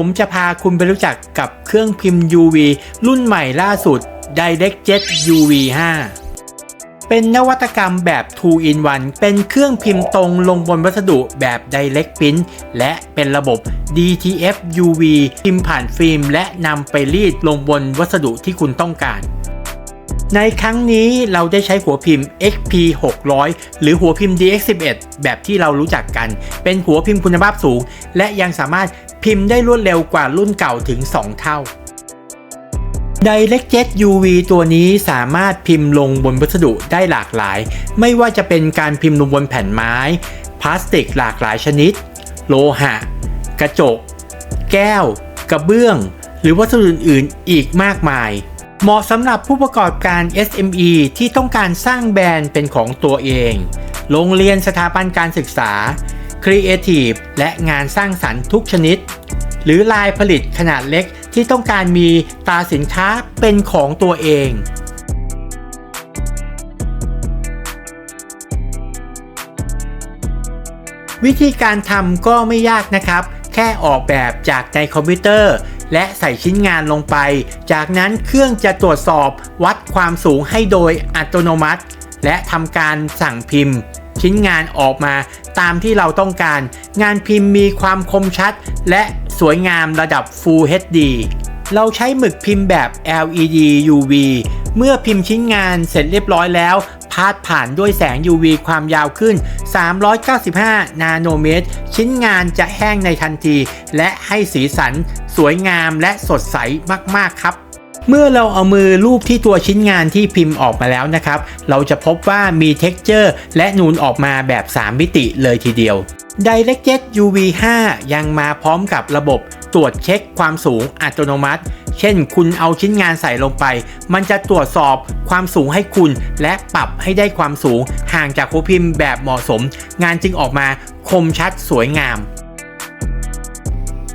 ผมจะพาคุณไปรู้จักกับเครื่องพิมพ์ UV รุ่นใหม่ล่าสุด DirectJet UV 5 เป็นนวัตกรรมแบบ 2 in 1 เป็นเครื่องพิมพ์ตรงลงบนวัสดุแบบ Direct Print และเป็นระบบ DTF UV พิมพ์ผ่านฟิล์ม และนำไปรีดลงบนวัสดุที่คุณต้องการ ในครั้งนี้เราได้ใช้หัวพิมพ์ XP 600หรือหัวพิมพ์ DX11 แบบที่เรารู้จักกัน เป็นหัวพิมพ์คุณภาพสูง และยังสามารถพิมพ์ได้รวดเร็วกว่ารุ่นเก่าถึง 2 เท่า DirectJet UV ตัวนี้สามารถพิมพ์ลงบนวัสดุได้หลากหลาย ไม่ว่าจะเป็นการพิมพ์ลงบนแผ่นไม้ พลาสติกหลากหลายชนิด โลหะ กระจก แก้ว กระเบื้อง หรือวัสดุอื่นๆอีกมากมาย เหมาะสำหรับผู้ประกอบการ SME ที่ต้องการสร้างแบรนด์เป็นของตัวเอง โรงเรียนสถาบันการศึกษาครีเอทีฟและงานสร้างสรรค์ทุกชนิด หรือลายผลิตขนาดเล็กที่ต้องการมีตาสินค้าเป็นของตัวเองวิธีการทำก็ไม่ยากนะครับ แค่ออกแบบจากในคอมพิวเตอร์ และใส่ชิ้นงานลงไป จากนั้นเครื่องจะตรวจสอบวัดความสูงให้โดยอัตโนมัติ และทำการสั่งพิมพ์ ชิ้นงานออกมาตามที่เราต้องการ งานพิมพ์มีความคมชัด และสวยงามระดับ Full HD เราใช้หมึกพิมพ์แบบ LED UV เมื่อพิมพ์ชิ้นงานเสร็จเรียบร้อยแล้ว พาดผ่านด้วยแสง UV ความยาวขึ้น 395 นาโนเมตร ชิ้นงานจะแห้งในทันที และให้สีสันสวยงามและสดใสมากๆครับเมื่อเราเอามือรูปที่ตัวชิ้นงานที่พิมพ์ออกมาแล้วนะครับ เราจะพบว่ามีเท็กเจอร์และนูนออกมาแบบ 3 มิติเลยทีเดียว DirectJet UV 5 ยังมาพร้อมกับระบบตรวจเช็คความสูงอัตโนมัติ เช่น คุณเอาชิ้นงานใส่ลงไป มันจะตรวจสอบความสูงให้คุณ และปรับให้ได้ความสูงห่างจากหัวพิมพ์แบบเหมาะสม งานจึงออกมาคมชัดสวยงาม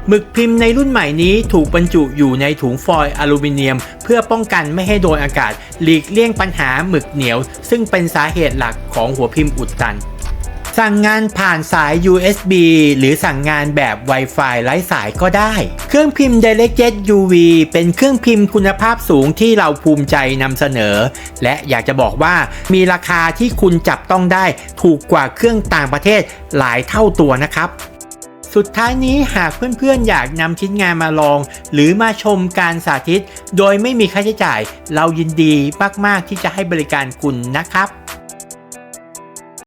หมึกพิมพ์ในรุ่นใหม่นี้ถูกบรรจุอยู่ในถุงฟอยล์อลูมิเนียม เพื่อป้องกันไม่ให้โดนอากาศ หลีกเลี่ยงปัญหาหมึกเหนียว ซึ่งเป็นสาเหตุหลักของหัวพิมพ์อุดตัน สั่งงานผ่านสาย USB หรือสั่งงานแบบ Wi-Fi ไร้สายก็ได้ เครื่องพิมพ์ DirectJet UV เป็นเครื่องพิมพ์คุณภาพสูงที่เราภูมิใจนำเสนอ และอยากจะบอกว่ามีราคาที่คุณจับต้องได้ถูกกว่าเครื่องต่างประเทศหลายเท่าตัวนะครับสุดท้ายนี้หากเพื่อนๆ อยากนำชิ้นงานมาลอง หรือมาชมการสาธิต โดยไม่มีค่าใช้จ่าย เรายินดีมากๆที่จะให้บริการคุณนะครับ